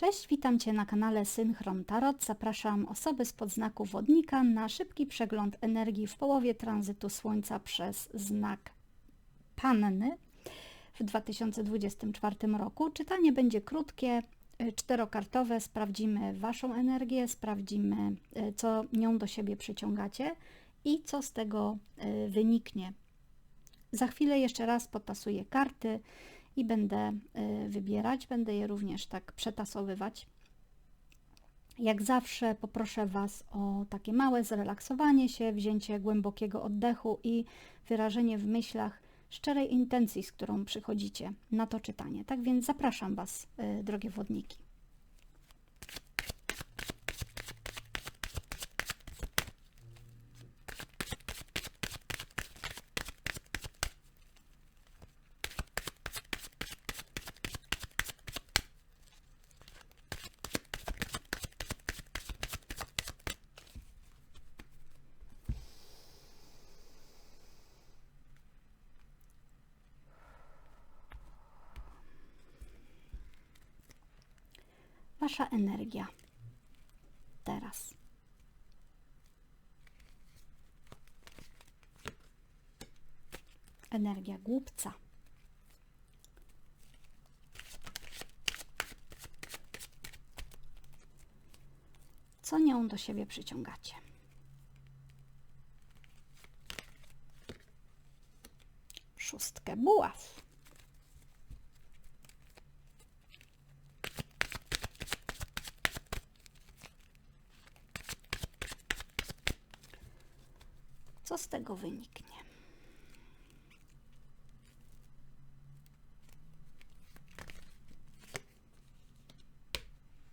Cześć, witam Cię na kanale Synchron Tarot. Zapraszam osoby z podznaku wodnika na szybki przegląd energii w połowie tranzytu Słońca przez znak Panny w 2024 roku. Czytanie będzie krótkie, y, czterokartowe. Sprawdzimy Waszą energię, sprawdzimy, y, co nią do siebie przyciągacie i co z tego y, wyniknie. Za chwilę jeszcze raz potasuję karty i będę y, wybierać, będę je również tak przetasowywać. Jak zawsze poproszę Was o takie małe zrelaksowanie się, wzięcie głębokiego oddechu i wyrażenie w myślach szczerej intencji, z którą przychodzicie na to czytanie. Tak więc zapraszam Was, y, drogie wodniki. Wasza energia teraz. Energia głupca. Co nią do siebie przyciągacie? Szóstkę buław. Co z tego wyniknie?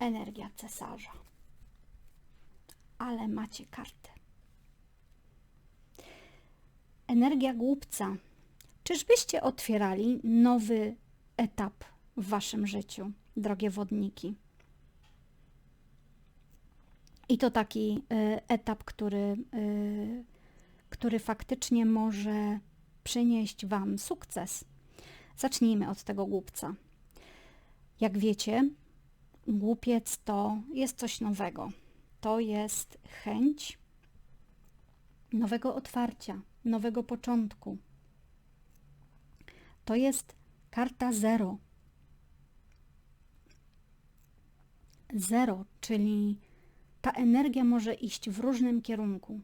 Energia cesarza. Ale macie kartę. Energia głupca. Czyżbyście otwierali nowy etap w waszym życiu, drogie wodniki? I to taki y, etap, który y, który faktycznie może przynieść Wam sukces. Zacznijmy od tego głupca. Jak wiecie, głupiec to jest coś nowego. To jest chęć nowego otwarcia, nowego początku. To jest karta zero. Zero, czyli ta energia może iść w różnym kierunku.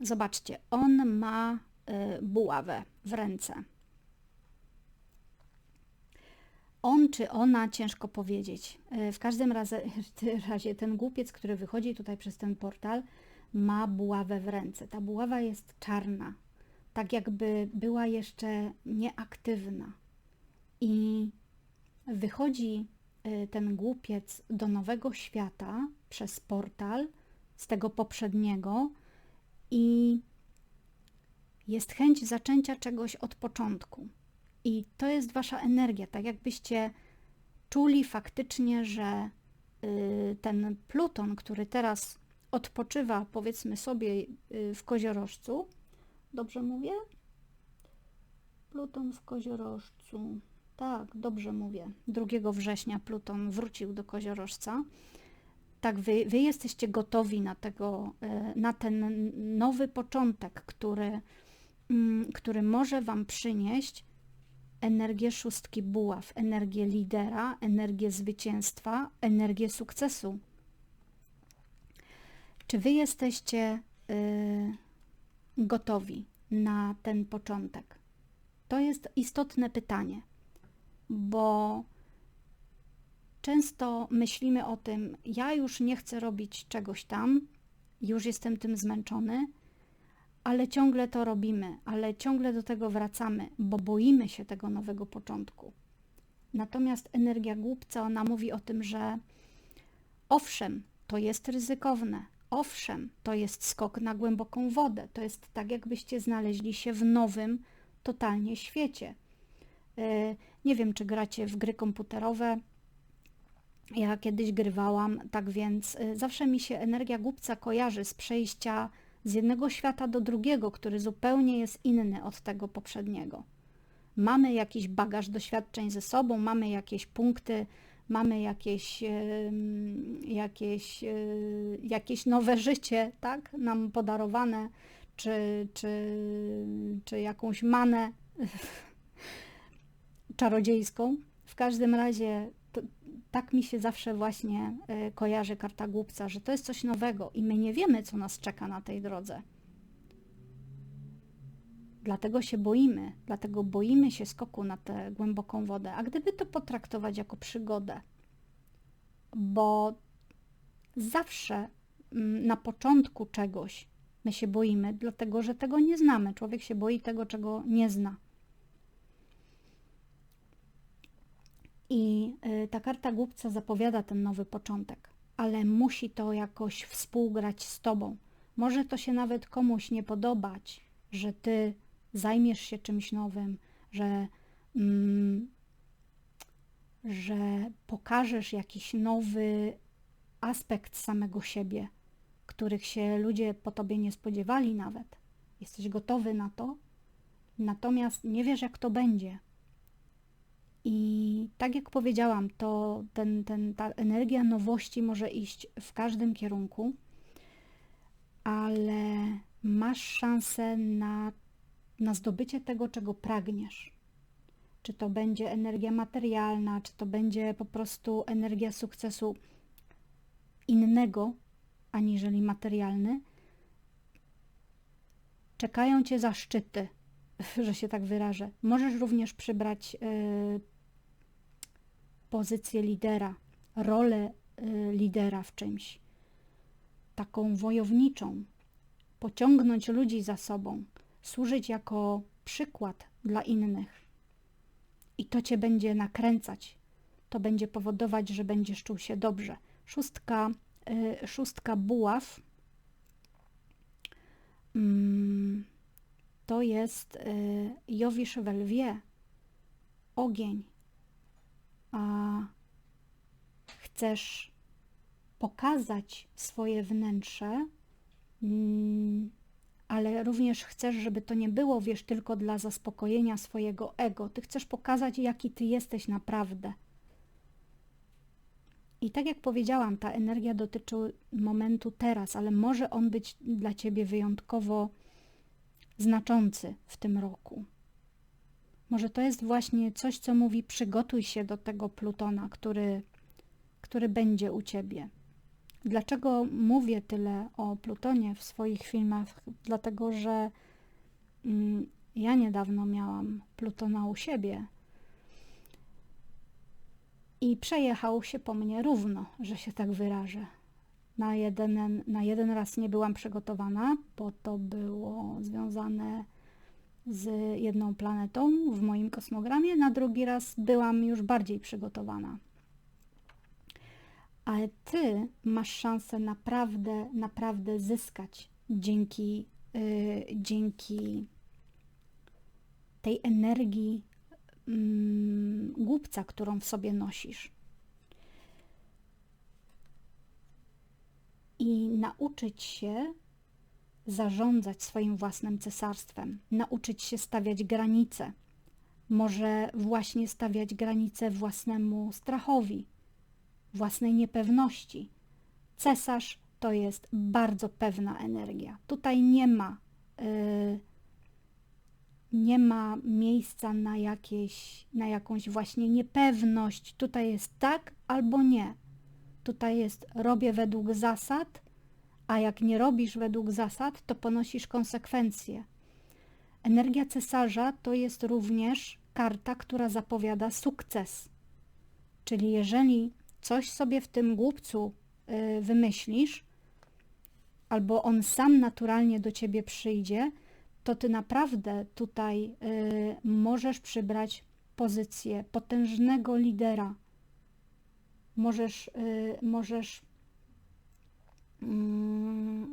Zobaczcie, on ma y, buławę w ręce. On czy ona, ciężko powiedzieć. Y, w każdym razie, razie ten głupiec, który wychodzi tutaj przez ten portal, ma buławę w ręce. Ta buława jest czarna, tak jakby była jeszcze nieaktywna. I wychodzi y, ten głupiec do nowego świata przez portal z tego poprzedniego, i jest chęć zaczęcia czegoś od początku. I to jest wasza energia, tak jakbyście czuli faktycznie, że y, ten Pluton, który teraz odpoczywa, powiedzmy sobie, y, w koziorożcu, dobrze mówię? Pluton w koziorożcu. Tak, dobrze mówię. 2 września Pluton wrócił do koziorożca tak, wy, wy jesteście gotowi na, tego, e, na ten nowy początek, który, mm, który może Wam przynieść energię szóstki buław, energię lidera, energię zwycięstwa, energię sukcesu. Czy Wy jesteście y, gotowi na ten początek? To jest istotne pytanie, bo Często myślimy o tym, ja już nie chcę robić czegoś tam, już jestem tym zmęczony, ale ciągle to robimy, ale ciągle do tego wracamy, bo boimy się tego nowego początku. Natomiast energia głupca, ona mówi o tym, że owszem, to jest ryzykowne, owszem, to jest skok na głęboką wodę, to jest tak, jakbyście znaleźli się w nowym, totalnie świecie. E, nie wiem, czy gracie w gry komputerowe, ja kiedyś grywałam, tak więc y, zawsze mi się energia głupca kojarzy z przejścia z jednego świata do drugiego, który zupełnie jest inny od tego poprzedniego. Mamy jakiś bagaż doświadczeń ze sobą, mamy jakieś punkty, mamy jakieś, jakieś, e, jakieś nowe życie, tak, nam podarowane, czy, czy, czy jakąś manę czarodziejską. W każdym razie tak mi się zawsze właśnie e, kojarzy karta głupca, że to jest coś nowego i my nie wiemy, co nas czeka na tej drodze. Dlatego się boimy, dlatego boimy się skoku na tę głęboką wodę. A gdyby to potraktować jako przygodę, bo zawsze mm, na początku czegoś my się boimy, dlatego że tego nie znamy. Człowiek się boi tego, czego nie zna. I y, ta karta głupca zapowiada ten nowy początek, ale musi to jakoś współgrać z tobą. Może to się nawet komuś nie podobać, że ty zajmiesz się czymś nowym, że, mm, że pokażesz jakiś nowy aspekt samego siebie, których się ludzie po tobie nie spodziewali nawet. Jesteś gotowy na to, natomiast nie wiesz, jak to będzie. I tak jak powiedziałam, to ten, ten, ta energia nowości może iść w każdym kierunku, ale masz szansę na na zdobycie tego, czego pragniesz. Czy to będzie energia materialna, czy to będzie po prostu energia sukcesu innego aniżeli materialny, czekają cię zaszczyty, że się tak wyrażę. Możesz również przybrać y, pozycję lidera, rolę y, lidera w czymś, taką wojowniczą, pociągnąć ludzi za sobą służyć jako przykład dla innych. I to cię będzie nakręcać. To będzie powodować, że będziesz czuł się dobrze. Szóstka, y, szóstka buław mm, to jest y, Jowisz Welwie, ogień. A chcesz pokazać swoje wnętrze, mm, ale również chcesz, żeby to nie było, wiesz, tylko dla zaspokojenia swojego ego. Ty chcesz pokazać, jaki ty jesteś naprawdę. I tak jak powiedziałam, ta energia dotyczy momentu teraz, ale może on być dla ciebie wyjątkowo znaczący w tym roku. Może to jest właśnie coś, co mówi: przygotuj się do tego Plutona, który, który będzie u ciebie. Dlaczego mówię tyle o Plutonie w swoich filmach? Dlatego, że mm, ja niedawno miałam Plutona u siebie i przejechał się po mnie równo, że się tak wyrażę. Na jeden, na jeden raz nie byłam przygotowana, bo to było związane z jedną planetą w moim kosmogramie, na drugi raz byłam już bardziej przygotowana ale ty masz szansę naprawdę, naprawdę zyskać dzięki, yy, dzięki tej energii yy, głupca, którą w sobie nosisz. I nauczyć się zarządzać swoim własnym cesarstwem, nauczyć się stawiać granice, może właśnie stawiać granice własnemu strachowi, własnej niepewności. Cesarz to jest bardzo pewna energia. Tutaj nie ma, yy, nie ma miejsca na, jakieś, na jakąś właśnie niepewność. Tutaj jest tak albo nie. Tutaj jest robię według zasad, a jak nie robisz według zasad, to ponosisz konsekwencje. Energia cesarza to jest również karta, która zapowiada sukces. Czyli jeżeli coś sobie w tym głupcu y, wymyślisz, albo on sam naturalnie do ciebie przyjdzie, to ty naprawdę tutaj y, możesz przybrać pozycję potężnego lidera. Możesz, y, możesz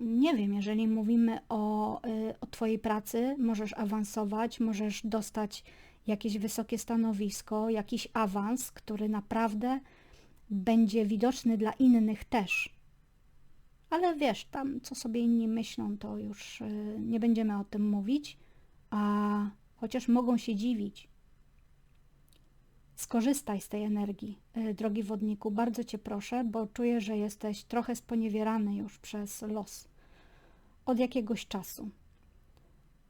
nie wiem, jeżeli mówimy o, o Twojej pracy, możesz awansować, możesz dostać jakieś wysokie stanowisko, jakiś awans, który naprawdę będzie widoczny dla innych też. Ale wiesz, tam co sobie inni myślą, to już y, nie będziemy o tym mówić, a chociaż mogą się dziwić, Skorzystaj z tej energii, y, drogi wodniku, bardzo Cię proszę, bo czuję, że jesteś trochę sponiewierany już przez los od jakiegoś czasu.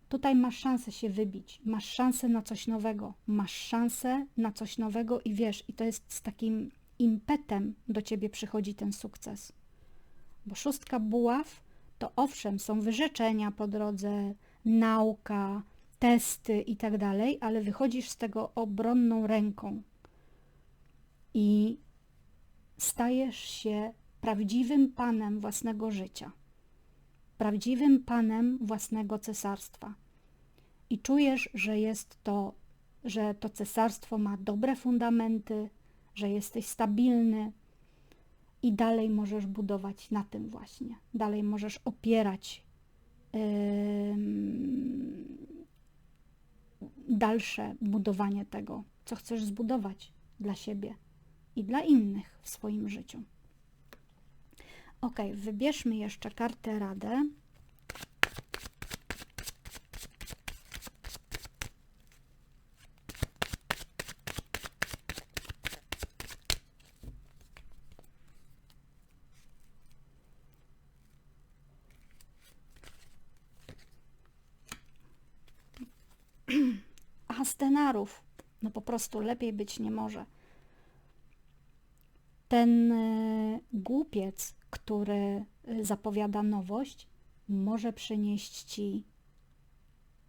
Tutaj masz szansę się wybić, masz szansę na coś nowego, masz szansę na coś nowego i wiesz, i to jest z takim impetem do ciebie przychodzi ten sukces. Bo szóstka buław to owszem, są wyrzeczenia po drodze, nauka, testy i tak dalej, ale wychodzisz z tego obronną ręką i stajesz się prawdziwym panem własnego życia prawdziwym panem własnego cesarstwa. I czujesz, że jest to, że to cesarstwo ma dobre fundamenty, że jesteś stabilny i dalej możesz budować na tym właśnie. Dalej możesz opierać dalsze budowanie tego, co chcesz zbudować dla siebie i dla innych w swoim życiu. Ok, wybierzmy jeszcze kartę Radę. Astenarów. No po prostu lepiej być nie może. Ten y, głupiec, który y, zapowiada nowość, może przynieść Ci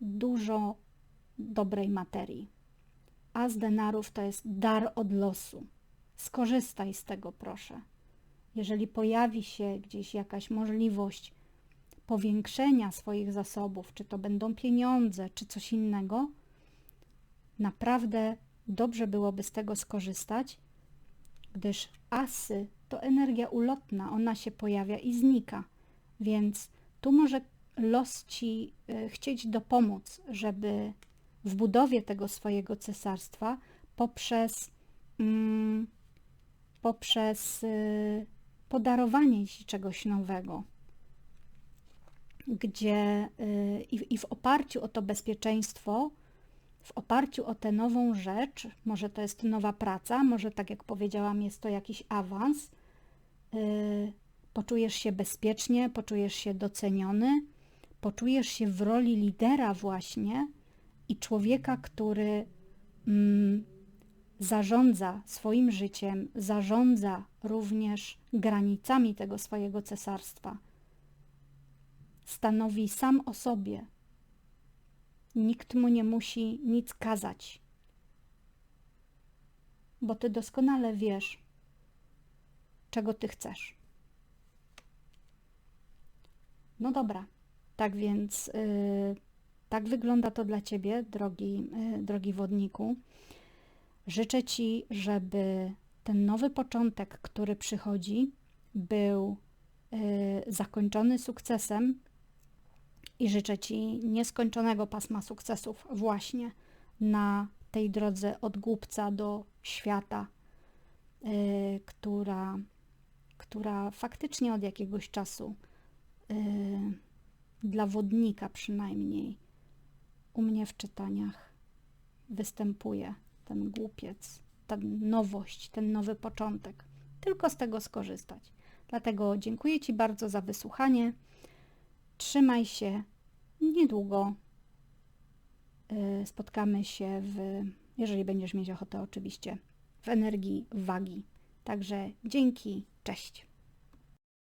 dużo dobrej materii. A z denarów to jest dar od losu. Skorzystaj z tego, proszę. Jeżeli pojawi się gdzieś jakaś możliwość powiększenia swoich zasobów, czy to będą pieniądze, czy coś innego, naprawdę dobrze byłoby z tego skorzystać, gdyż asy to energia ulotna, ona się pojawia i znika. Więc tu może los ci y, chcieć dopomóc, żeby w budowie tego swojego cesarstwa poprzez, mm, poprzez y, podarowanie ci czegoś nowego, gdzie y, i w oparciu o to bezpieczeństwo w oparciu o tę nową rzecz, może to jest nowa praca, może tak jak powiedziałam, jest to jakiś awans, yy, poczujesz się bezpiecznie, poczujesz się doceniony, poczujesz się w roli lidera właśnie i człowieka, który mm, zarządza swoim życiem, zarządza również granicami tego swojego cesarstwa. Stanowi sam o sobie Nikt mu nie musi nic kazać, bo ty doskonale wiesz, czego ty chcesz. No dobra, tak więc yy, tak wygląda to dla ciebie, drogi, yy, drogi wodniku. Życzę ci, żeby ten nowy początek, który przychodzi, był yy, zakończony sukcesem, i życzę Ci nieskończonego pasma sukcesów właśnie na tej drodze od głupca do świata, yy, która, która faktycznie od jakiegoś czasu yy, dla wodnika przynajmniej u mnie w czytaniach występuje ten głupiec, ta nowość, ten nowy początek. Tylko z tego skorzystać. Dlatego dziękuję Ci bardzo za wysłuchanie. Trzymaj się. Niedługo y, spotkamy się w, jeżeli będziesz mieć ochotę oczywiście, w energii wagi. Także dzięki, cześć.